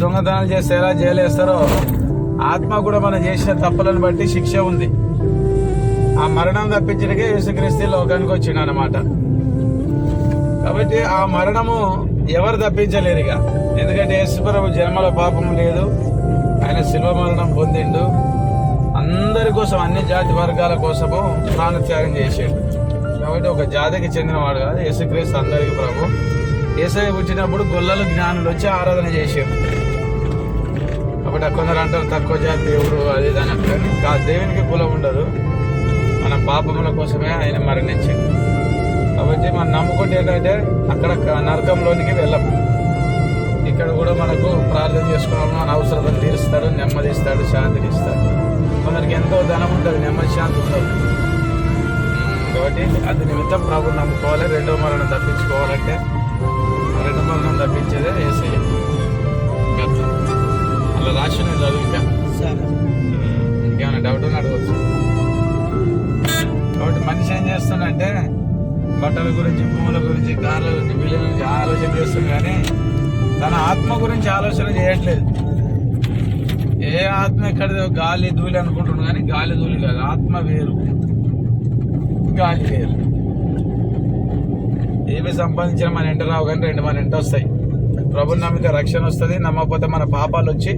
దొంగతనాలు చేస్తే ఎలా జైలేస్తారో ఆత్మ కూడా మనం చేసిన తప్పులను బట్టి శిక్ష ఉంది. ఆ మరణం తప్పించడానికే యేసుక్రీస్తు లోకానికి వచ్చిండు అనమాట కాబట్టి ఆ మరణము ఎవరు తప్పించలేరు ఇక ఎందుకంటే యేసుప్రభు జన్మల పాపం లేదు. ఆయన శిల్వ మరణం పొందిండు. అందరి కోసం అన్ని జాతి వర్గాల కోసము ప్రాణత్యాగం చేసాడు. కాబట్టి ఒక జాతికి చెందినవాడు కాదు యేసుక్రీస్తు అందరికి ప్రభు. ఏసై పుట్టినప్పుడు గొల్లలు జ్ఞానులు వచ్చి ఆరాధన చేసాడు. కాబట్టి కొందరు అంటారు తక్కువ జాతి దేవుడు అది దాని అంటారు. కా- దేవునికి కులం ఉండదు. మన పాపముల కోసమే ఆయన మరణించింది కాబట్టి మనం నమ్ముకుంటే ఏంటంటే అక్కడ నరకంలోనికి వెళ్ళము ఇక్కడ కూడా మనకు ప్రార్థన చేసుకోవడం మన అవసరం తీరుస్తాడు నెమ్మది ఇస్తాడు శాంతిని ఇస్తాడు కొందరికి ఎంతో ధనం ఉంటుంది నెమ్మది శాంతి ఉండదు కాబట్టి అది నిమిత్తం ప్రభు నమ్ముకోవాలి రెండో మరణం తప్పించుకోవాలంటే రెండో మరణం తప్పించేదే ఏసయ్య. మనిషి ఏం చేస్తుందంటే బట్టల గురించి భూముల గురించి కార్ల గురించి బిల్లుల గురించి ఆలోచన చేస్తుంది కానీ తన ఆత్మ గురించి ఆలోచన చేయట్లేదు. ఏ ఆత్మ ఎక్కడ గాలి ధూళి అనుకుంటున్నాడు కానీ గాలి ధూళి కాదు ఆత్మ వేరు. గాలి వేరు. ఏమి సంపాదించిన మన ఎంట రావు కానీ రెండు మన ఇంట వస్తాయి. ప్రభుని నమ్మితే రక్షణ వస్తుంది నమ్మకపోతే మన పాపాలు వచ్చి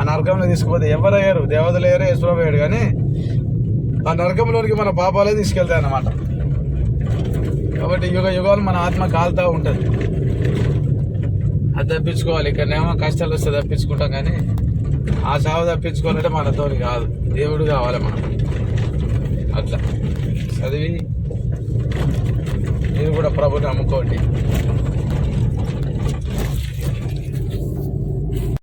ఆ నరకంలో తీసుకుపోతే ఎవరు అయ్యారు? దేవతలు అయ్యారు? యశ్వరాబు అయ్యాడు కానీ ఆ నరకంలోనికి మన పాపాలే తీసుకెళ్తాయి అన్నమాట. కాబట్టి యుగ యుగాలు మన ఆత్మ కాలుతా ఉంటుంది. అది తప్పించుకోవాలి. ఇక్కడనేమో కష్టాలు వస్తే తప్పించుకుంటాం కానీ ఆ సాగు తప్పించుకోవాలంటే మనతో కాదు. దేవుడు కావాలి మనం అట్లా. చదివి మీరు కూడా ప్రభుని అమ్ముకోండి